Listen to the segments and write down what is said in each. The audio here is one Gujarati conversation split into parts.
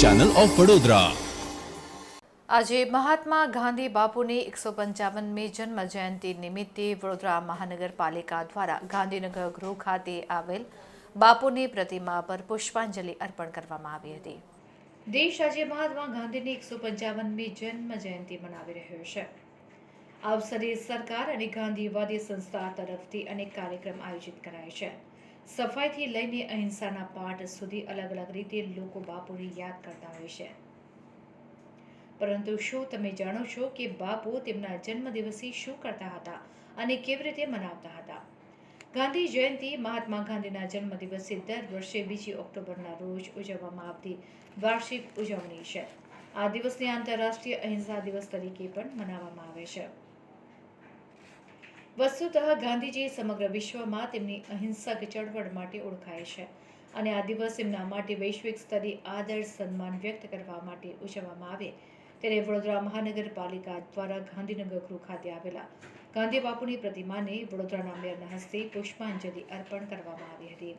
ચેનલ ઓફ વડોદરા આજે મહાત્મા ગાંધી બાપુની એકસો પંચાવનમી જન્મ જયંતિ નિમિત્તે વડોદરા મહાનગરપાલિકા દ્વારા ગાંધીનગર ગૃહ ખાતે આવેલ બાપુની પ્રતિમા પર પુષ્પાંજલિ અર્પણ કરવામાં આવી હતી. દેશ આજે મહાત્મા ગાંધીની એકસો પંચાવનમી જન્મ જયંતિ મનાવી રહ્યો છે. આ અવસરે સરકાર અને ગાંધીવાદી સંસ્થા તરફથી અનેક કાર્યક્રમ આયોજિત કરાય છે. સફાઈથી લઈને અહિંસાના પાઠ સુધી અલગ અલગ રીતે લોકો બાપુને યાદ કરતા હોય છે. પરંતુ શું તમે જાણો છો કે બાપુ તેમના જન્મદિવસે શું કરતા હતા અને કેવી રીતે મનાવતા હતા? ગાંધી જયંતિ મહાત્મા ગાંધીના જન્મદિવસે દર વર્ષે બીજી ઓક્ટોબરના રોજ ઉજવવામાં આવતી વાર્ષિક ઉજવણી છે. આ દિવસને આંતરરાષ્ટ્રીય અહિંસા દિવસ તરીકે પણ મનાવવામાં આવે છે. વસ્તુતઃ ગાંધીજી સમગ્ર વિશ્વમાં તેમની અહિંસક ચળવળ માટે ઓળખાય છે અને આ દિવસ એમના માટે વૈશ્વિક સ્તરે આદર સન્માન વ્યક્ત કરવા માટે ઉજવવામાં આવે. ત્યારે વડોદરા મહાનગરપાલિકા દ્વારા ગાંધીનગર ગૃહ ખાતે આવેલા ગાંધી બાપુની પ્રતિમાને વડોદરાના મેયરના હસ્તે પુષ્પાંજલિ અર્પણ કરવામાં આવી હતી.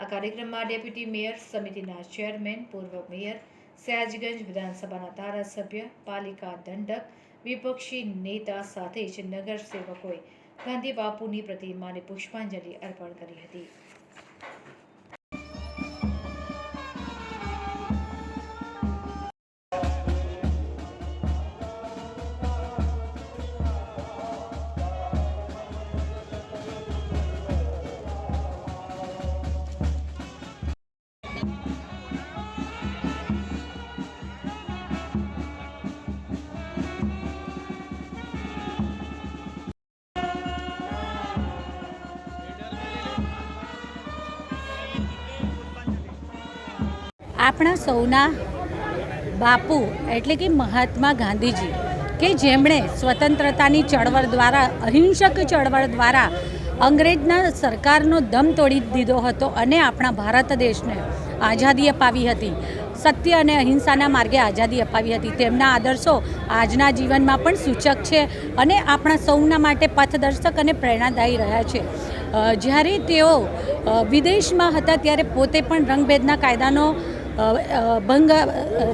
આ કાર્યક્રમમાં ડેપ્યુટી મેયર સમિતિના ચેરમેન, પૂર્વ મેયર, સયાજગંજ વિધાનસભાના ધારાસભ્ય, પાલિકા દંડક વિપક્ષી નેતા સાથે જ નગરસેવકોએ ગાંધી બાપુની પ્રતિમાને પુષ્પાંજલિ અર્પણ કરી હતી. આપણા સૌના બાપુ, એટલે કે મહાત્મા ગાંધીજી, કે જેમણે સ્વતંત્રતાની ચળવળ દ્વારા, અહિંસક ચળવળ દ્વારા અંગ્રેજના સરકારનો દમ તોડી દીધો હતો અને આપણા ભારત દેશને આઝાદી અપાવી હતી. સત્ય અને અહિંસાના માર્ગે આઝાદી અપાવી હતી. તેમના આદર્શો આજના જીવનમાં પણ સૂચક છે અને આપણા સૌના માટે પથદર્શક અને પ્રેરણાદાયી રહ્યા છે. જ્યારે તેઓ વિદેશમાં હતા ત્યારે પોતે પણ રંગભેદના કાયદાનો ભંગ,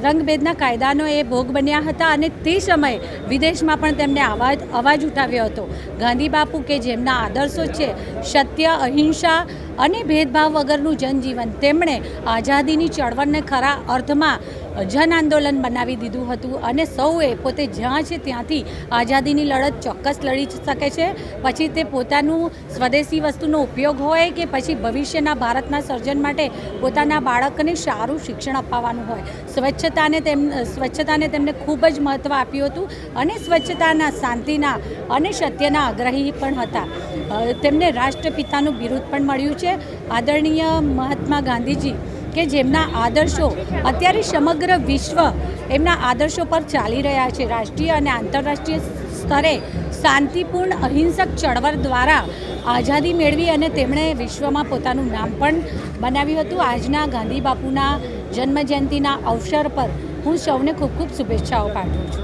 રંગભેદના કાયદાનો એ ભોગ બન્યા હતા અને તે સમયે વિદેશમાં પણ તેમને અવાજ અવાજ ઉઠાવ્યો હતો. ગાંધી બાપુ કે જેમના આદર્શો છે, સત્ય, અહિંસા અને ભેદભાવ વગરનું જનજીવન, તેમણે આઝાદીની ચળવળને ખરા અર્થમાં જન આંદોલન બનાવી દીધું હતું અને સૌએ પોતે જ્યાં છે ત્યાંથી આઝાદીની લડત ચોક્કસ લડી શકે છે. પછી તે પોતાનું સ્વદેશી વસ્તુનો ઉપયોગ હોય કે પછી ભવિષ્યના ભારતના સર્જન માટે પોતાના બાળકને સારું શિક્ષણ અપાવવાનું હોય. સ્વચ્છતાને તેમ, સ્વચ્છતાને તેમને ખૂબ જ મહત્ત્વ આપ્યું હતું અને સ્વચ્છતાના, શાંતિના અને સત્યના આગ્રહી પણ હતા. તેમને રાષ્ટ્રપિતાનું બિરુદ પણ મળ્યું છે. આદરણીય મહાત્મા ગાંધીજી કે જેમના આદર્શો અત્યારે સમગ્ર વિશ્વ એમના આદર્શો પર ચાલી રહ્યા છે. રાષ્ટ્રીય અને આંતરરાષ્ટ્રીય સ્તરે શાંતિપૂર્ણ અહિંસક ચળવળ દ્વારા આઝાદી મેળવી અને તેમણે વિશ્વમાં પોતાનું નામ પણ બનાવ્યું હતું. આજના ગાંધી બાપુના જન્મજયંતિના અવસર પર હું સૌને ખૂબ ખૂબ શુભેચ્છાઓ પાઠવું છું.